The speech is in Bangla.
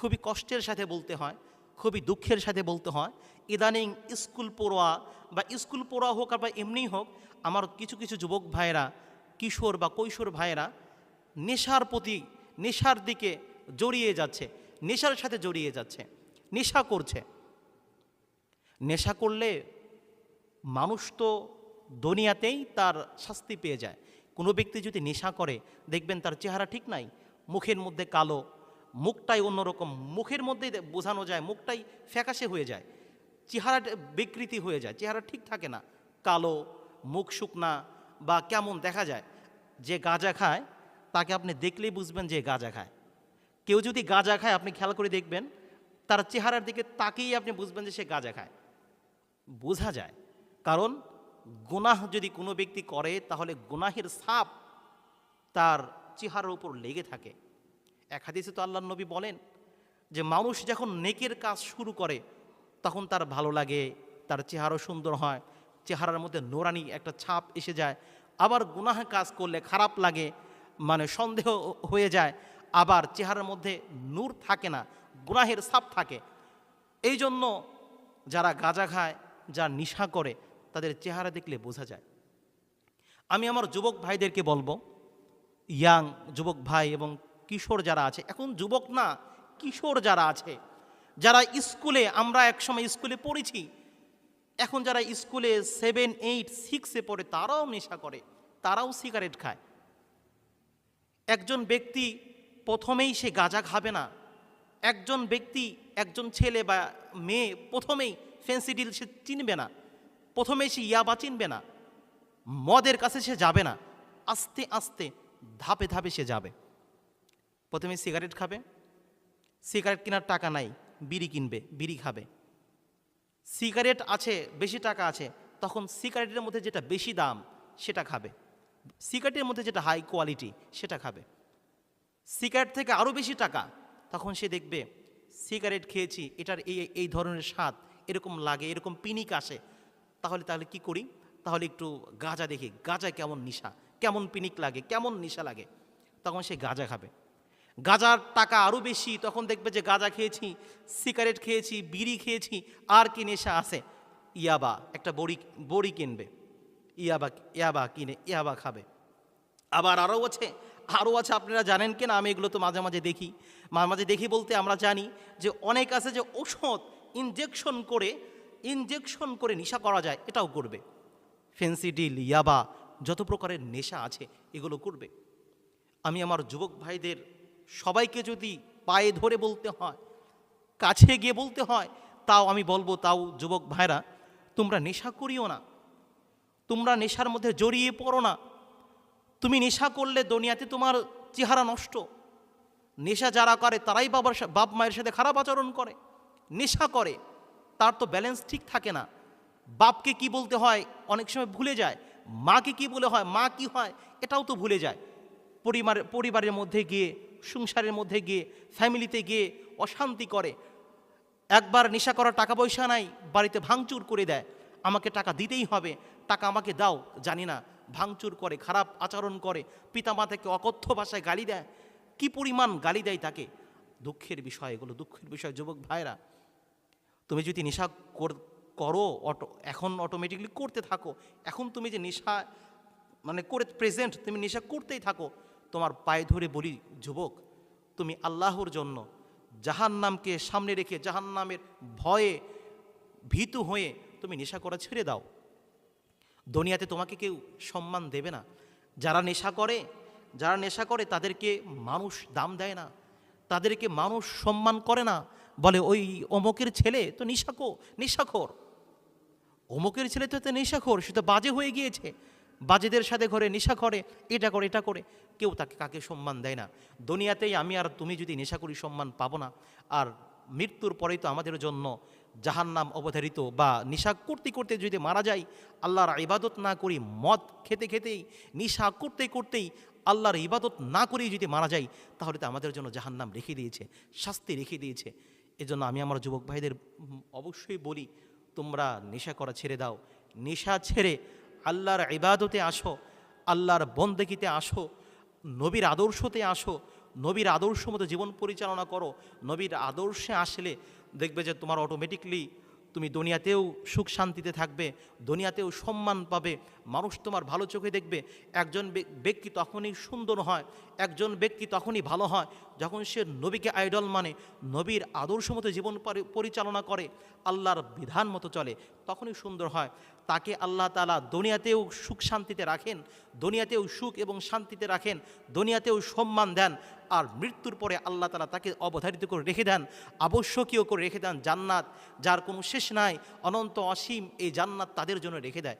খুবই কষ্টের সাথে বলতে হয়, খুবই দুঃখের সাথে বলতে হয়, ইদানিং স্কুল পড়ুয়া বা স্কুল পড়ুয়া হোক আর বা এমনিই হোক, আমার কিছু কিছু যুবক ভাইয়েরা, কিশোর বা কৈশোর ভাইয়েরা নেশার প্রতি, নেশার দিকে জড়িয়ে যাচ্ছে, নেশার সাথে জড়িয়ে যাচ্ছে, নেশা করছে। নেশা করলে মানুষ তো দুনিয়াতেই তার শাস্তি পেয়ে যায়। কোনো ব্যক্তি যদি নেশা করে, দেখবেন তার চেহারা ঠিক নাই, মুখের মধ্যে কালো মুখটাই অন্যরকম, মুখের মধ্যেই বোঝানো যায়, মুখটাই ফ্যাকাশে হয়ে যায়, চেহারা বিকৃতি হয়ে যায়, চেহারা ঠিক থাকে না, কালো, মুখ শুকনা বা কেমন দেখা যায়, যে গাঁজা খায়, তাকে আপনি দেখলেই বুঝবেন যে গাঁজা খায়। কেউ যদি গাঁজা খায়, আপনি খেয়াল করে দেখবেন, তার চেহারার দিকে তাকিয়ে আপনি বুঝবেন যে সে গাঁজা খায়। বোঝা যায়, কারণ গুনাহ যদি কোনো ব্যক্তি করে, তাহলে গুনাহের সাপ তার চেহারার উপর লেগে থাকে। এক হাদিসে তো আল্লাহ নবী বলেন যে মানুষ যখন নেকের কাজ শুরু করে, তখন তার ভালো লাগে, তার চেহারা সুন্দর হয়, চেহারার মধ্যে নোরানি একটা ছাপ এসে যায়, আবার গুনাহ কাজ করলে খারাপ লাগে মানে সন্দেহ হয়ে যায়, আবার চেহারার মধ্যে নূর থাকে না, গুনাহের ছাপ থাকে। এই জন্য যারা গাঁজা খায়, যারা নিশা করে, তাদের চেহারা দেখলে বোঝা যায়। আমি আমার যুবক ভাইদেরকে বলব, ইয়াং যুবক ভাই এবং কিশোর যারা আছে। এখন যুবক না, কিশোর যারা আছে। যারা স্কুলে, আমরা একসময় স্কুলে পড়েছি। এখন যারা স্কুলে সেভেন এইট সিক্সে পড়ে, তারাও নেশা করে। তারাও সিগারেট খায়। একজন ব্যক্তি প্রথমেই সে গাঁজা খাবে না। একজন ব্যক্তি, একজন ছেলে বা মেয়ে প্রথমেই ফেন্সিডিল সে চিনবে না। প্রথমেই সে ইয়াবা চিনবে না। মদের কাছে সে যাবে না। আস্তে আস্তে ধাপে ধাপে সে যাবে। প্রথমে সিগারেট খাবে। সিগারেট কেনার টাকা নাই, বিড়ি কিনবে, বিড়ি খাবে। সিগারেট আছে, বেশি টাকা আছে, তখন সিগারেটের মধ্যে যেটা বেশি দাম, সেটা খাবে। সিগারেটের মধ্যে যেটা হাই কোয়ালিটি সেটা খাবে। সিগারেট থেকে আরও বেশি টাকা, তখন সে দেখবে, সিগারেট খেয়েছি, এটার এই এই ধরনের স্বাদ, এরকম লাগে, এরকম পিনিক আসে। তাহলে তাহলে কি করি? তাহলে একটু গাঁজা দেখি গাঁজা কেমন নিশা, কেমন পিনিক লাগে, কেমন নিশা লাগে। তখন সে গাঁজা খাবে। গাঁজার টাকা আরও বেশি, তখন দেখবে যে গাঁজা খেয়েছি, সিগারেট খেয়েছি, বিড়ি খেয়েছি, আর কি নেশা আছে। ইয়াবা, একটা বড়ি বড়ি কিনবে। ইয়াবা ইয়াবা কিনে, ইয়াবা খাবে। আবার আরও আছে আরও আছে, আপনারা জানেন কিনা? আমি এগুলো তো মাঝে মাঝে দেখি। মাঝে মাঝে দেখি বলতে আমরা জানি যে অনেক আছে যে ওষুধ ইনজেকশন করে ইনজেকশন করে নেশা করা যায়, এটাও করবে। ফেন্সিডিল ইয়াবা, যত প্রকারের নেশা আছে, এগুলো করবে। আমি আমার যুবক ভাইদের সবাইকে যদি পায়ে ধরে বলতে হয়, কাছে গিয়ে বলতে হয়, তাও আমি বলব, তাও যুবক ভাইরা, তোমরা নেশা করিও না। তোমরা নেশার মধ্যে জড়িয়ে পড়ো না। তুমি নেশা করলে দুনিয়াতে তোমার চেহারা নষ্ট। নেশা যারা করে, তারাই বাবার বাপ মায়ের সাথে খারাপ আচরণ করে। নেশা করে, তার তো ব্যালেন্স ঠিক থাকে না। বাপকে কি বলতে হয়, অনেক সময় ভুলে যায়। মাকে কি বলে হয়, মা কি হয়, এটাও তো ভুলে যায়। পরিবার পরিবারের মধ্যে গিয়ে সংসারের মধ্যে গিয়ে, ফ্যামিলিতে গিয়ে অশান্তি করে। একবার নেশা করার টাকা পয়সা নাই, বাড়িতে ভাঙচুর করে দেয়। আমাকে টাকা দিতেই হবে, টাকা আমাকে দাও, জানি না। ভাঙচুর করে, খারাপ আচরণ করে, পিতামাতাকে অকথ্য ভাষায় গালি দেয়। কি পরিমাণ গালি দেয় তাকে? দুঃখের বিষয় এগুলো, দুঃখের বিষয়, যুবক ভাইরা তুমি যদি নেশা কর- করো, অটো, এখন অটোমেটিকলি করতে থাকো। এখন তুমি যে নেশা মানে করে প্রেজেন্ট তুমি নেশা করতেই থাকো। তোমার পায়ে ধরে বলি, যুবক, তুমি আল্লাহর জন্য জাহান নামকে সামনে রেখে জাহান নামের ভয়ে ভীতু হয়ে তুমি নেশা করা ছেড়ে দাও। দুনিয়াতে তোমাকে কেউ সম্মান দেবে না। যারা নেশা করে, যারা নেশা করে তাদেরকে মানুষ দাম দেয় না। তাদেরকে মানুষ সম্মান করে না। বলে, ওই অমকের ছেলে তো নেশাকো নেশাখোর। অমুকের ছেলে তো তো নেশাখোর, সে তো বাজে হয়ে গিয়েছে। বাজেদের সাথে ঘরে, নেশা করে, এটা করে এটা করে। কেউ তাকে কাকে সম্মান দেয় না। দুনিয়াতেই আমি আর তুমি যদি নেশা করি সম্মান পাবো না, আর মৃত্যুর পরেই তো আমাদের জন্য জাহান্নাম অবধারিত বা নেশা করতে করতে যদি মারা যাই, আল্লাহর ইবাদত না করি, মদ খেতে খেতেই, নেশা করতে করতেই আল্লাহর ইবাদত না করেই যদি মারা যাই, তাহলে তো আমাদের জন্য জাহান্নাম রেখে দিয়েছে, শাস্তি রেখে দিয়েছে। এজন্য আমি আমার যুবক ভাইদের অবশ্যই বলি, তোমরা নেশা করা ছেড়ে দাও। নেশা ছেড়ে আল্লাহর ইবাদতে আসো, আল্লাহর বন্দেকিতে আসো, নবীর আদর্শতে আসো, নবীর আদর্শ মতো জীবন পরিচালনা করো, নবীর আদর্শে আসলে দেখবে যে তোমার অটোমেটিকলি তুমি দুনিয়াতেও সুখ শান্তিতে থাকবে, দুনিয়াতেও সম্মান পাবে, মানুষ তোমার ভালো চোখে দেখবে, একজন ব্যক্তি তখনই সুন্দর হয়, একজন ব্যক্তি তখনই ভালো হয়, যখন সে নবীকে আইডল মানে নবীর আদর্শ মতো জীবন পরিচালনা করে, আল্লাহর বিধান মতো চলে, তখনই সুন্দর হয়। তাকে আল্লাহ তালা দুনিয়াতেও সুখ শান্তিতে রাখেন, দুনিয়াতেও সুখ এবং শান্তিতে রাখেন, দুনিয়াতেও সম্মান দেন আর মৃত্যুর পরে আল্লাহ তালা তাকে অবধারিত করে রেখে দেন, আবশ্যকীয় করে রেখে দেন জান্নাত, যার কোনো শেষ নাই, অনন্ত অসীম এই জান্নাত তাদের জন্য রেখে দেয়।